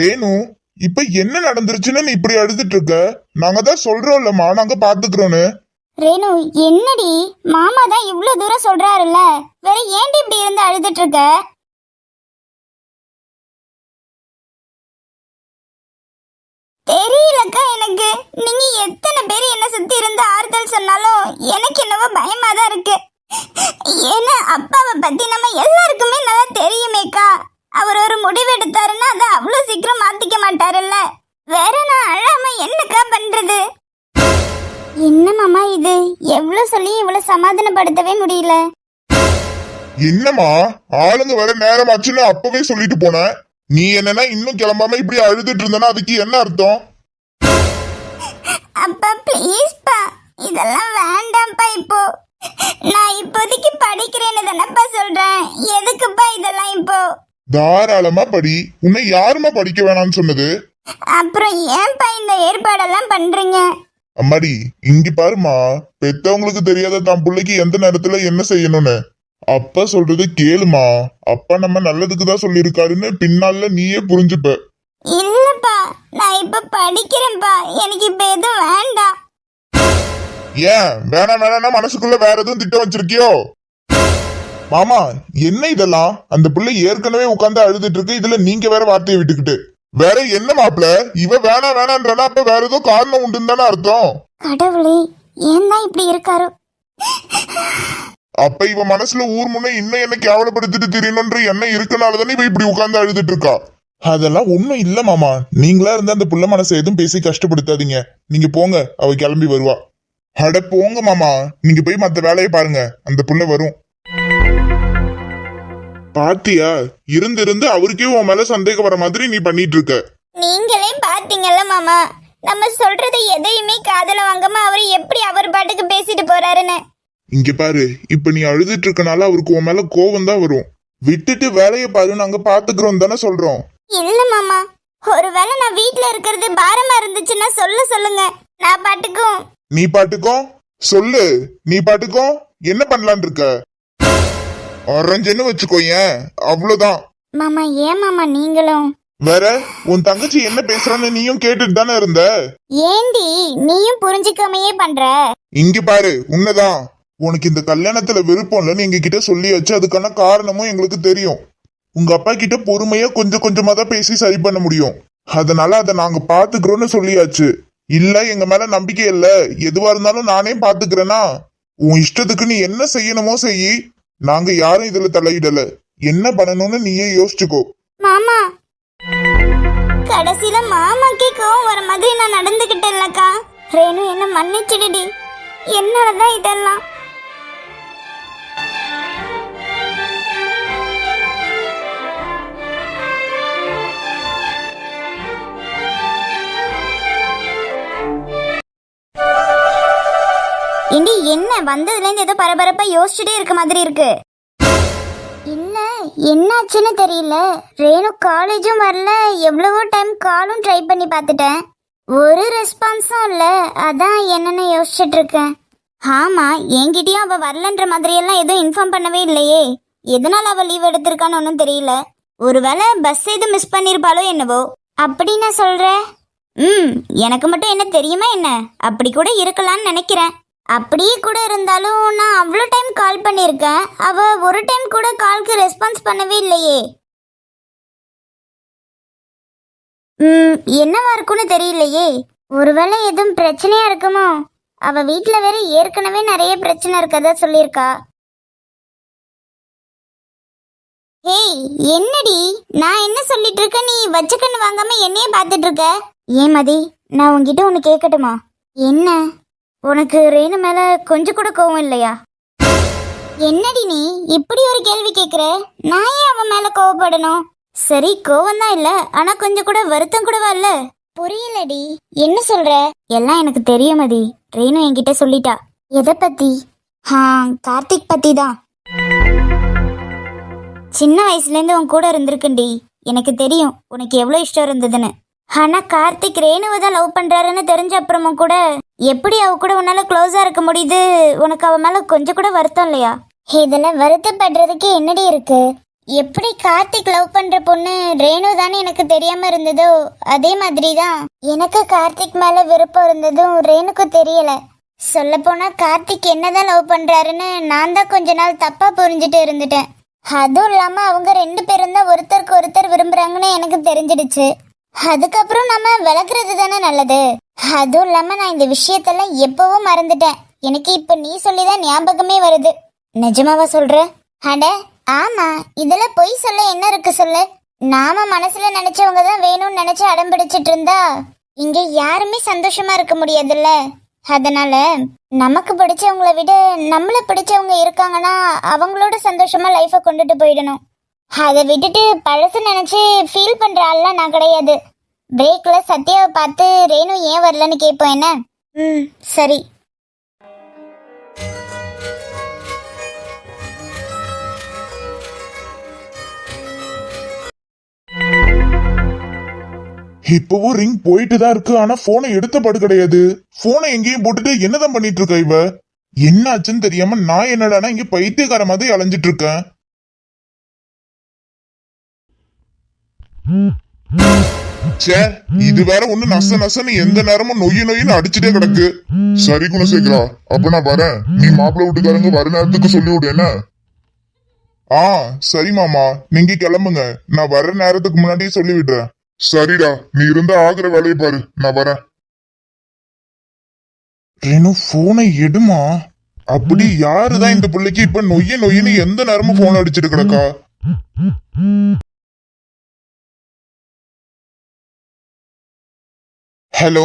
ரேணு இப்ப என்ன நடந்துருச்சுன்னு நீ இப்படி அழுதுட்டு இருக்க? நாங்க தான் சொல்றோம்லம்மா நாங்க பாத்துக்கிறோன்னு. ரேணு என்னடி? மாமா தான் இவ்ளோ தூரம் சொல்றாருல்ல? வேற ஏன்டி இப்படி இருந்து அழுதுட்டு இருக்க? தெரியலக்கா எனக்கு. நீங்க எத்தனை பேர் என்ன சுத்தி இருந்து ஆறுதல் சொன்னாலும் எனக்கு என்னவோ பயமா தான் இருக்கு. ஏன்னா அப்பாவை பத்தி நம்ம எல்லாருக்குமே நல்லா தெரியுமேக்கா. அவர் ஒரு முடிவு எடுத்தாரு சமாதானப்படுத்தவே முடியல. என்னம்மா? ஆளுங்க வர நேரம் ஆச்சுன்னு அப்பவே சொல்லிட்டு போனேன் நீ என்னன்னா இன்னும் கிளம்பாம இப்படி அழுதுட்டு இருந்தனா அதுக்கு என்ன அர்த்தம்? அப்பா ப்ளீஸ்ப்பா இதெல்லாம் வேண்டாம்ப்பா இப்போ. நான் இப்போதைக்கு படிக்கிறேன்னு தானப்பா சொல்றேன். எதுக்குப்பா இதெல்லாம் இப்போ? தாராளமா படி. உன்னை யாரும்மா படிக்க வேணாம்னு சொன்னது? அப்புறம் ஏன்ப்பா இந்த ஏற்பாடெல்லாம் பண்றீங்க? அம்மாடி இங்க பாருமா பெத்தவங்களுக்கு தெரியாத தான் பிள்ளைக்கு எந்த நேரத்துல என்ன செய்யணும்னு? அப்பா சொல்றது கேளுமா அப்பா நம்ம நல்லதுக்கு தான் சொல்லியிருக்காருன்னு பின்னால நீயே புரிஞ்சுப்ப. இல்லப்பா நான் இப்ப படிக்கிறேன்ப்பா. எனக்கு இப்ப எதுவும் வேண்டாம். ஏன்? வேணாம் வேணாம்னா மனசுக்குள்ள வேற எதுவும் திட்டம் வச்சிருக்கியோ? மாமா என்ன இதெல்லாம்? அந்த பிள்ளை ஏற்கனவே உட்கார்ந்து அழுதுட்டு இருக்கு. இதுல நீங்க வேற வார்த்தையை விட்டுக்கிட்டு. வேற என்ன மாப்பிள? இவ வேணாம் வேணான்றனா அப்ப வேற ஏதோ காரணம் உண்டுன்னு தானே அர்த்தம். கடவுளே ஏன் தான் இப்படி இருக்காரோ? அப்ப இவ மனசுல ஊர் முன்ன இன்னும் என்ன கேவலப்படுத்திட்டு தெரியணுன்ற எண்ணம் இருக்கனால தானே இவ இப்படி உட்கார்ந்து அழுதுட்டு இருக்கா? அதெல்லாம் ஒண்ணும் இல்ல மாமா. நீங்களா இருந்தா அந்த புள்ள மனசை எதுவும் பேசி கஷ்டப்படுத்தாதீங்க. நீங்க போங்க அவ கிளம்பி வருவா. அட போங்க மாமா. நீங்க போய் மத்த வேலையை பாருங்க. அந்த புள்ள வரும். பாத்தியா? இருந்து இருந்து அவருக்கே உன் மேல சந்தேகம் வர மாதிரி நீ பண்ணிட்டு இருக்க நீங்களே பாத்தீங்கல்ல மாமா. நம்ம சொல்றது எதையுமே காதல வாங்காம அவர் எப்படி அவர் பாட்டுக்கு பேசிட்டு போறாருன்னு. இங்க பாரு இப்ப நீ அழுதுட்டு இருக்கனால அவருக்கு உன் மேல கோவம் தான் வரும். விட்டுட்டு வேலையை பாரு நாங்க பாத்துக்கிறோம் தானே சொல்றோம். இல்ல மாமா. ஒருவேளை நான் வீட்ல இருக்கிறது பாரமா இருந்துச்சுன்னா சொல்ல சொல்லுங்க. நான் பாட்டுக்கும். நீ பாட்டுக்கும்? சொல்லு. நீ பாட்டுக்கும்? என்ன பண்ணலான் இருக்க ஆரஞ்சுன்னு வச்சுக்கோயேன் அவ்வளவுதான். மாமா ஏன் மாமா நீங்களும்? வேற உன் தங்கச்சி என்ன பேசுறான்னு நீயும் கேட்டுட்டு தானே இருந்த? ஏண்டி நீயும் புரிஞ்சுக்காமையே பண்ற? இங்க பாரு உன்னதான். உனக்கு இந்த கல்யாணத்துல விருப்பம் இல்லைன்னு எங்க கிட்ட சொல்லியாச்சு அதுக்கான காரணமும் எங்களுக்கு தெரியும். உங்க அப்பா கிட்ட பொறுமையா கொஞ்சம் கொஞ்சமா தான் பேசி சரி பண்ண முடியும். அதனால அதை நாங்க பாத்துக்கிறோம்னு சொல்லியாச்சு. இல்ல எங்க மேல நம்பிக்கை இல்ல. எதுவா இருந்தாலும் நானே பாத்துக்கிறேனா? உன் இஷ்டத்துக்கு நீ என்ன செய்யணுமோ செய். நாங்க யாரும் இதுல தலையிடல. என்ன பண்ணணும்னு நீயே யோசிச்சுக்கோ. மாமா. கடைசியில மாமாக்கே கோவம் வர மாதிரி நான் நடந்துகிட்டேன்லக்கா. ரேணு என்ன மன்னிச்சிடுடி. என்னாலதான் இதெல்லாம் ஏண்டி என்ன? வந்ததுல இருந்து ஏதோ பரபரப்பா யோசிச்சுட்டே இருக்க மாதிரி இருக்கு. என்ன? என்னாச்சுன்னு தெரியல. ரேணு காலேஜும் வரல. எவ்வளவோ டைம் காலும் ட்ரை பண்ணி பார்த்துட்டேன். ஒரு ரெஸ்பான்ஸும் இல்ல. அதான் என்னன்னு யோசிச்சுட்டு இருக்கேன். ஆமா என்கிட்டயும் அவ வரலன்ற மாதிரியெல்லாம் எதுவும் இன்ஃபார்ம் பண்ணவே இல்லையே. எதனால அவ லீவ் எடுத்திருக்கான்னு ஒன்றும் தெரியல. ஒருவேளை பஸ் எதுவும் மிஸ் பண்ணிருப்பாளோ என்னவோ. அப்படி நான் சொல்கிறேன் ம் எனக்கு மட்டும் என்ன தெரியுமா என்ன? அப்படி கூட இருக்கலாம்னு நினைக்கிறேன். அப்படியே கூட இருந்தாலும் நான் அவ்வளோ டைம் கால் பண்ணியிருக்கேன். அவ ஒரு டைம் கூட கால்க்கு ரெஸ்பான்ஸ் பண்ணவே இல்லையே. ம் என்னவா இருக்கும்னு தெரியலையே. ஒருவேளை எதுவும் பிரச்சனையா இருக்குமோ? அவ வீட்டில் வேற ஏற்கனவே நிறைய பிரச்சனை இருக்கதா சொல்லியிருக்கா. ஹேய் என்னடி? நான் என்ன சொல்லிட்டு இருக்க நீ வச்ச கண்ணு வாங்காம என்னையே பார்த்துட்டு இருக்க? ஏன் மதி நான் உன்கிட்ட ஒன்று கேட்கட்டுமா? என்ன? உனக்கு ரேணு மேல கொஞ்சம் கூட கோவம் இல்லையா? என்னடி நீ இப்படி ஒரு கேள்வி கேக்குற? நான் ஏன் அவன் மேல கோவப்படணும்? சரி கோவம் தான் இல்ல ஆனா கொஞ்சம் கூட வருத்தம் கூடவா இல்ல? புரியலடி. என்ன சொல்ற? எல்லாம் எனக்கு தெரியும் மதி. ரேணு என்கிட்ட சொல்லிட்டா. எதை பத்தி? ஆ கார்த்திக் பத்தி தான் சின்ன வயசுல இருந்து உன் கூட இருந்திருக்குண்டி எனக்கு தெரியும் உனக்கு எவ்வளவு இஷ்டம் இருந்ததுன்னு. ஆனா கார்த்திக் ரேணுவை தான் லவ் பண்றாருன்னு தெரிஞ்ச அப்புறமும் கூட எப்படி அவ கூட உன்னால க்ளோஸா இருக்க முடியுது? உனக்கு அவ மேல கொஞ்சம் கூட வருத்தம் இல்லையா? இதுல வருத்தப்படுறதுக்கு என்னடி இருக்கு? எப்படி கார்த்திக் லவ் பண்ற பொண்ணு ரேணு தானே எனக்கு தெரியாம இருந்ததோ அதே மாதிரி தான் எனக்கு கார்த்திக் மேல விருப்பம் இருந்ததும் ரேணுக்கு தெரியல. சொல்ல போனா கார்த்திக் என்னதான் லவ் பண்றாருன்னு நான் தான் கொஞ்ச நாள் தப்பா புரிஞ்சுட்டு இருந்துட்டேன். அதுவும் இல்லாம அவங்க ரெண்டு பேரும் தான் ஒருத்தருக்கு ஒருத்தர் விரும்புறாங்கன்னு எனக்கு தெரிஞ்சிடுச்சு. அதுக்கப்புறம் நம்ம விளக்குறது தானே நல்லது. அதுவும் இல்லாம நான் இந்த விஷயத்தெல்லாம் எப்பவும் மறந்துட்டேன். எனக்கு இப்ப நீ சொல்லிதான் ஞாபகமே வருது. நிஜமாவா சொல்ற? அட ஆமா. இதுல பொய் சொல்ல என்ன இருக்கு சொல்லு? நாம மனசுல நினைச்சவங்க தான் வேணும்னு நினைச்சு அடம் பிடிச்சிட்டு இருந்தா இங்க யாருமே சந்தோஷமா இருக்க முடியாதுல்ல. அதனால நமக்கு பிடிச்சவங்கள விட நம்மள பிடிச்சவங்க இருக்காங்கன்னா அவங்களோட சந்தோஷமா லைஃபை கொண்டுட்டு போயிடணும். அதை விட்டுட்டு பழசு நினைச்சு ஃபீல் பண்ற ஆள்லாம் நான் கிடையாது. பிரேக்ல சத்யாவை பார்த்து ரேணு ஏன் வரலன்னு கேட்போம் என்ன? ம் சரி. இப்பவும் ரிங் போயிட்டு தான் இருக்கு. ஆனா போனை எடுத்த பாடு கிடையாது. போனை எங்கேயும் போட்டுட்டு என்னதான் பண்ணிட்டு இருக்க இவ? என்னாச்சுன்னு தெரியாம நான் என்னடானா இங்க பைத்தியக்கார மாதிரி அலைஞ்சிட்டு இருக்கேன். ச்சே இது வேற ஒண்ணு நச நசன்னு எந்த நேரமும் நொய்ய நொய்யுன்னு அடிச்சுட்டே கிடக்கு. சரி குணசேகரா அப்ப நான் வரேன். நீ மாப்பிள்ளை வீட்டுக்காரங்க வர நேரத்துக்கு சொல்லி விடு என்ன? ஆ சரி மாமா நீங்க கிளம்புங்க. நான் வர்ற நேரத்துக்கு முன்னாடியே சொல்லி விடுறேன். சரிடா நீ இருந்தா ஆகுற வேலையை பாரு. நான் வரேன். ரெனு போனை எடுமா? அப்படி யாருதான் இந்த பிள்ளைக்கு இப்ப நொய்ய நொய்யன்னு எந்த நேரமும் போன் அடிச்சிட்டு கிடக்கா? ஹலோ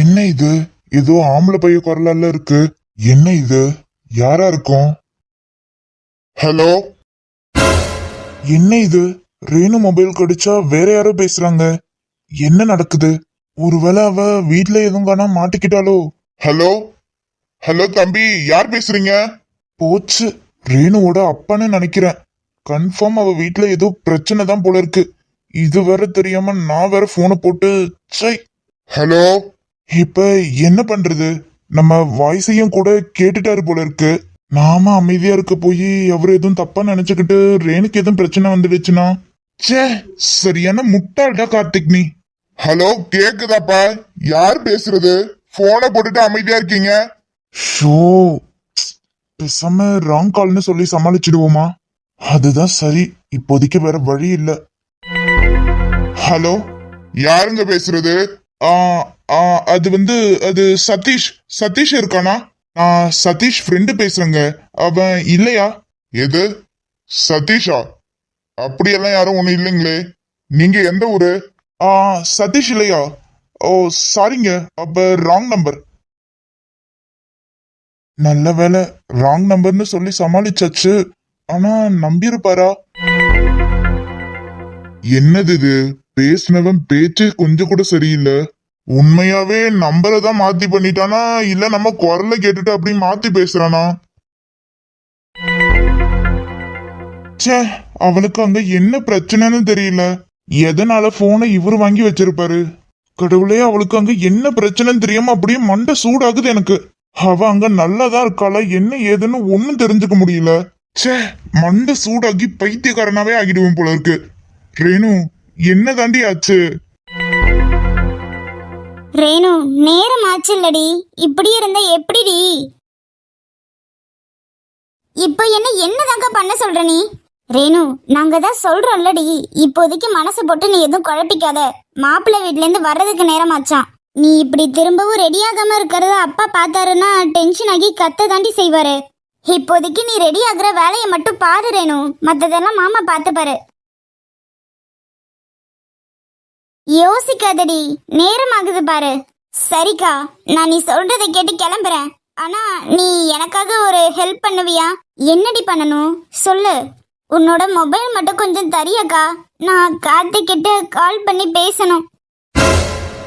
என்ன இது? ஏதோ ஆம்பளை பைய குரலால இருக்கு. என்ன இது? யாரா இருக்கும்? ஹலோ என்ன இது? ரேணு மொபைல் கடிச்சா வேற யாரோ பேசுறாங்க. என்ன நடக்குது? ஒருவேளை அவ வீட்ல எதுவும் காணா மாட்டிக்கிட்டாலோ ஹலோ ஹலோ தம்பி யார் பேசுறீங்க? போச்சு. ரேணுவோட அப்பான்னு நினைக்கிறேன். கன்ஃபார்ம் அவ வீட்ல ஏதோ பிரச்சனை தான் போல இருக்கு. இது வேற தெரியாம நான் வேற போனை போட்டு சை ஹலோ இப்ப என்ன பண்றது? நம்ம வாய்ஸையும் கூட கேட்டுட்டாரு போல இருக்கு. நாம அமைதியா இருக்க போய் அவர் எதுவும் தப்பா நினைச்சுக்கிட்டு ரேணுக்கு எதுவும் பிரச்சனை வந்துடுச்சுன்னா? ச்சே சரியான முட்டாள்டா கார்த்திக் நீ. ஹலோ கேக்குதாப்பா? யார் பேசுறது? போனை போட்டுட்டு அமைதியா இருக்கீங்க? ஷோ பேசாம ராங் கால்னு சொல்லி சமாளிச்சிடுவோமா? அதுதான் சரி இப்போதைக்கு வேற வழி இல்ல. ஹலோ யாருங்க பேசுறது? அது வந்து அது சதீஷ் சதீஷ் இருக்கானா? நான் சதீஷ் ஃப்ரெண்டு பேசுறேங்க. அவன் இல்லையா? எது? சதீஷா? அப்படியெல்லாம் யாரும் ஒன்றும் இல்லைங்களே. நீங்க எந்த ஊரு? ஆ சதீஷ் இல்லையா? ஓ சாரிங்க அப்ப ராங் நம்பர் நல்ல வேலை ராங் நம்பர்னு சொல்லி சமாளிச்சாச்சு. ஆனா நம்பியிருப்பாரா? என்னது இது? பேசினவன் பேச்சு கொஞ்சம் கூட சரியில்லை. உண்மையாவே நம்பரை தான் மாத்தி பண்ணிட்டானா? இல்ல நம்ம குரலை கேட்டுட்டு அப்படி மாத்தி பேசுறானா? ச்சே அவனுக்கு அங்க என்ன பிரச்சனைன்னு தெரியல. எதனால போனை இவரு வாங்கி வச்சிருப்பாரு? கடவுளே அவளுக்கு அங்க என்ன பிரச்சனைன்னு தெரியாம அப்படியே மண்டை சூடாகுது எனக்கு. அவ அங்க நல்லாதான் இருக்காளா? என்ன ஏதுன்னு ஒன்னும் தெரிஞ்சுக்க முடியல. ச்சே மண்டை சூடாகி பைத்தியக்காரனாவே ஆகிடுவேன் போல இருக்கு. ரேணு என்ன தாண்டி ஆச்சு? ரேணு நேரம் ஆச்சு இல்லடி இப்படி இருந்தா எப்படிடி? இப்போ என்ன என்னதாங்க பண்ண சொல்ற நீ? ரேணு நாங்க தான் சொல்றோம்லடி. இப்போதைக்கு மனசு போட்டு நீ எதுவும் குழப்பிக்காத. மாப்பிள்ளை வீட்ல இருந்து வர்றதுக்கு நேரம் ஆச்சான் நீ இப்படி திரும்பவும் ரெடி ஆகாம இருக்கிறத அப்பா பார்த்தாருன்னா டென்ஷன் ஆகி கத்த தாண்டி செய்வாரு. இப்போதைக்கு நீ ரெடி ஆகுற வேலையை மட்டும் பாரு ரேணு. மத்ததெல்லாம் மாமா பார்த்துப்பாரு. யோசிக்காதடி. நேரம் ஆகுது பாரு. சரிக்கா நான் நீ சொல்றதை கேட்டு கிளம்புறேன். ஆனா நீ எனக்காக ஒரு ஹெல்ப் பண்ணுவியா? என்னடி பண்ணணும்? சொல்லு. உன்னோட மொபைல் மட்டும் கொஞ்சம் தரியக்கா. நான் கார்த்திக்கிட்ட கால் பண்ணி பேசணும்.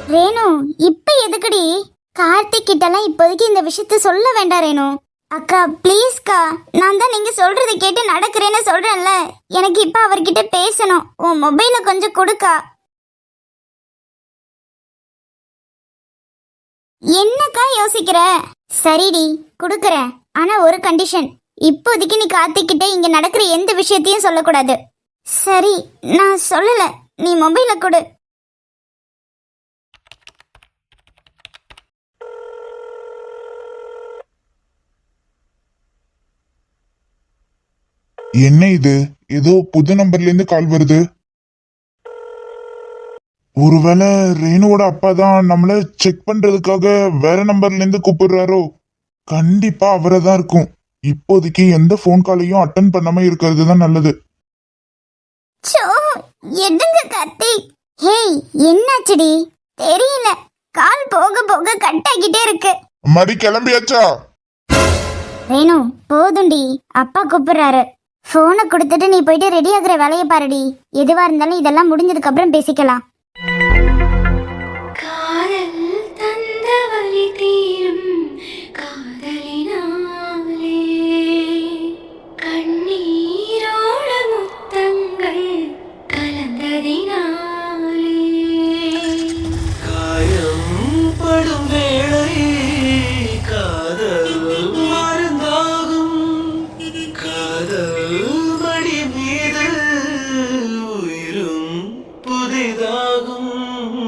ரேணு இப்ப எதுக்குடி? கார்த்திக் கிட்டலாம் இப்போதைக்கு இந்த விஷயத்த சொல்ல வேண்டாம் ரேணு. அக்கா ப்ளீஸ்க்கா நான் தான் நீங்க சொல்றதை கேட்டு நடக்கிறேன்னு சொல்றேன்ல. எனக்கு இப்ப அவர்கிட்ட பேசணும். உன் மொபைலை கொஞ்சம் கொடுக்கா. என்னக்கா யோசிக்கிற? சரிடி குடுக்கறேன். ஆனா ஒரு கண்டிஷன் இப்போதைக்கு நீ கார்த்திக்கிட்ட இங்க நடக்கிற எந்த விஷயத்தையும் சொல்லக்கூடாது. சரி நான் சொல்லல. நீ மொபைல கொடு. என்ன இது? ஏதோ புது நம்பர்ல இருந்து கால் வருது. ஒருவேளை ரேணுவோட அப்பா தான் நம்மள செக் பண்றதுக்காக வேற நம்பர்ல இருந்து கூப்பிடுறாரோ? கண்டிப்பா அவரை தான் இருக்கும். இப்போதைக்கு எந்த ஃபோன் காலையும் அட்டன் பண்ணாம இருக்கிறது தான் நல்லது. சோ எடுங்க கார்த்திக் ஹேய் என்னாச்சுடி? தெரியல. கால் போக போக கட் ஆகிட்டே இருக்கு. மடி கிளம்பியாச்சா? ரேணு போதும்டி. அப்பா கூப்பிடுறாரு. போனை கொடுத்துட்டு நீ போயிட்டு ரெடி ஆகுற வேலையை பாருடி. எதுவா இருந்தாலும் இதெல்லாம் முடிஞ்சதுக்கு அப்புறம் பேசிக்கலாம். காதல்